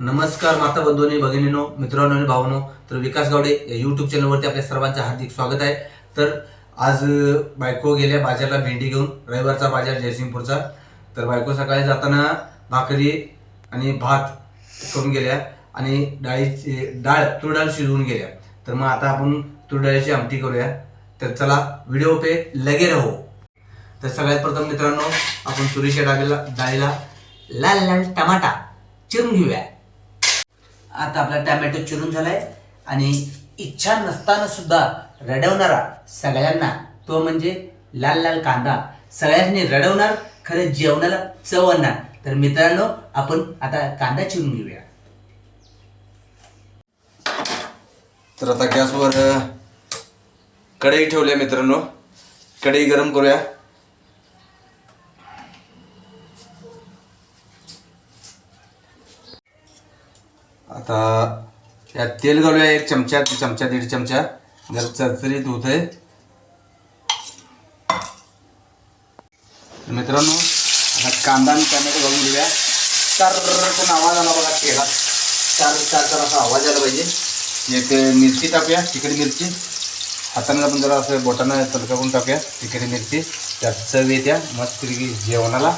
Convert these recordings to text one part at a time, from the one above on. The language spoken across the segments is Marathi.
नमस्कार माता बंधूंनी भगिनीनो मित्रांनो आणि भावानो. तर विकास गावडे या यूट्यूब चॅनलवरती आपल्या सर्वांचं हार्दिक स्वागत आहे. तर आज बायको गेल्या बाजारला भेंडी घेऊन रविवारचा बाजार जयसिंगपूरचा. तर बायको सकाळी जाताना भाकरी आणि भात करून गेल्या आणि डाळीची डाळ तूर डाळ शिजवून गेल्या. तर मग आता आपण तूर डाळीची आमटी करूया. तर चला व्हिडिओ पे लगे राहू. तर सगळ्यात प्रथम मित्रांनो आपण तुरीच्या डाळीला डाळीला लाल लाल टमाटा चिरून घेऊया. आता आपला टमॅटो चिरून झालाय. आणि इच्छा नसताना सुद्धा रडवणारा सगळ्यांना तो म्हणजे लाल लाल कांदा. सगळ्यांनी रडवणार खरं जेवणाला चव आणणार. तर मित्रांनो आपण आता कांदा चिरून घेऊया. तर आता गॅसवर कढई ठेवल्या मित्रांनो. कढई गरम करूया. आता यात तेल घालूया एक चमचा चमचा दीड चमचा. जर चरचरीत होत आहे. मित्रांनो आता कांदा आणि टमॅटो घालून घेऊया. चार पण आवाज आला बघा तेला चार चार चार असा आवाज आला पाहिजे. एक मिरची टाकूया तिखट मिरची. हाताने आपण जरा असं बोटानं तलकावून टाकूया तिखट मिरची. त्यात चव येत्या. मस्त जेवणाला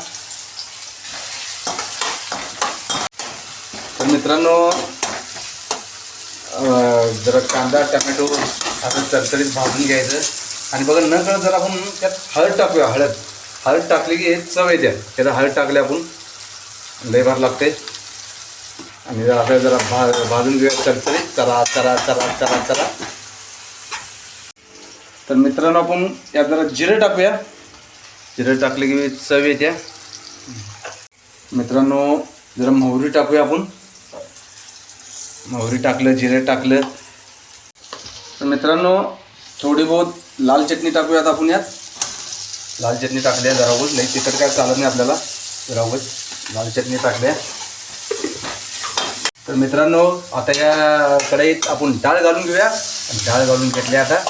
तर मित्रांनो जरा कांदा टमॅटो असं चरचरीत भाजून घ्यायचं. आणि बघा न कळत जरा आपण त्यात हळद टाकूया हळद. हळद टाकली की हे चव येते. त्याला हळद टाकली आपण लय भार लागते. आणि जर आपल्याला जरा भा भाजून घेऊया चरचरीत. चरा चरा चरा चरा चरा. तर मित्रांनो आपण यात जरा जिरं टाकूया. जिरं टाकले की चव येत्या मित्रांनो जरा मोहरी टाकूया आपण. मोहरी टाकलं जिरे टाकलं. तर मित्रांनो थोडी बहुत लाल चटणी टाकूयात आपण यात. लाल चटणी टाकल्या जरा उगच नाही तिखट काय चालत नाही आपल्याला. जरा उगच लाल चटणी टाकल्या तर मित्रांनो आता या कढईत आपण डाळ घालून घेऊया. आणि डाळ घालून घेतली आता.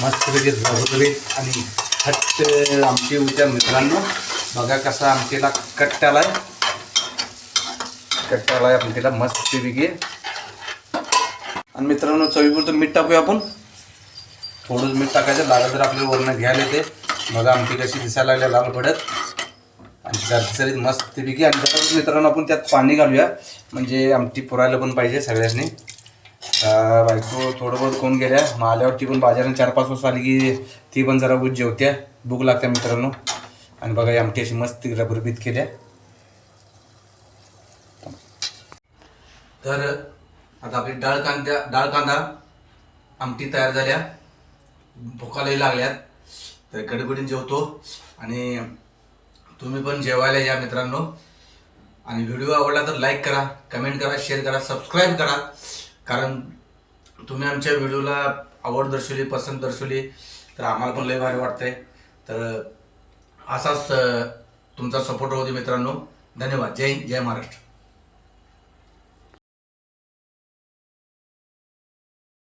मस्तपैकी झरझरीत आणि हट्ट आमटी होत्या मित्रांनो. बघा कसा आमटीला कट्ट आलाय आपण तिला मस्त मस्तपैकी आणि मित्रांनो चवीपुरतं मीठ टाकूया आपण. थोडंच मीठ टाकायचं लागलं तर आपल्याला वरणं घ्यायला येते. बघा आमटी कशी दिसायला लागल्या लाल पडत. आणि चरचरीत मस्तपैकी आणि जरा मित्रांनो आपण त्यात पाणी घालूया. म्हणजे आमटी पुरायला पण पाहिजे सगळ्यांनी. बायको थोडं बहुत कोण गेल्या. मग आल्यावर ती पण बाजारात चार पाच वाजता आली की ती पण जरा उच जेवत्या भूक लागत्या मित्रांनो. आणि बघा आमटी अशी मस्त रबरबीत केल्या. तर आता आपली डाळ कांद्या डाळ कांदा आमटी तयार झाल्या. भुकालाही लागल्यात. तर गडबडीने जेवतो. आणि तुम्ही पण जेवायला या मित्रांनो. आणि व्हिडिओ आवडला तर लाईक करा कमेंट करा शेअर करा सबस्क्राईब करा. कारण तुम्ही आमच्या व्हिडिओला आवड दर्शवली पसंत दर्शवली तर आम्हाला पण लय भारी वाटतंय. तर असाच तुमचा सपोर्ट होते मित्रांनो. धन्यवाद. जय हिंद जय महाराष्ट्र.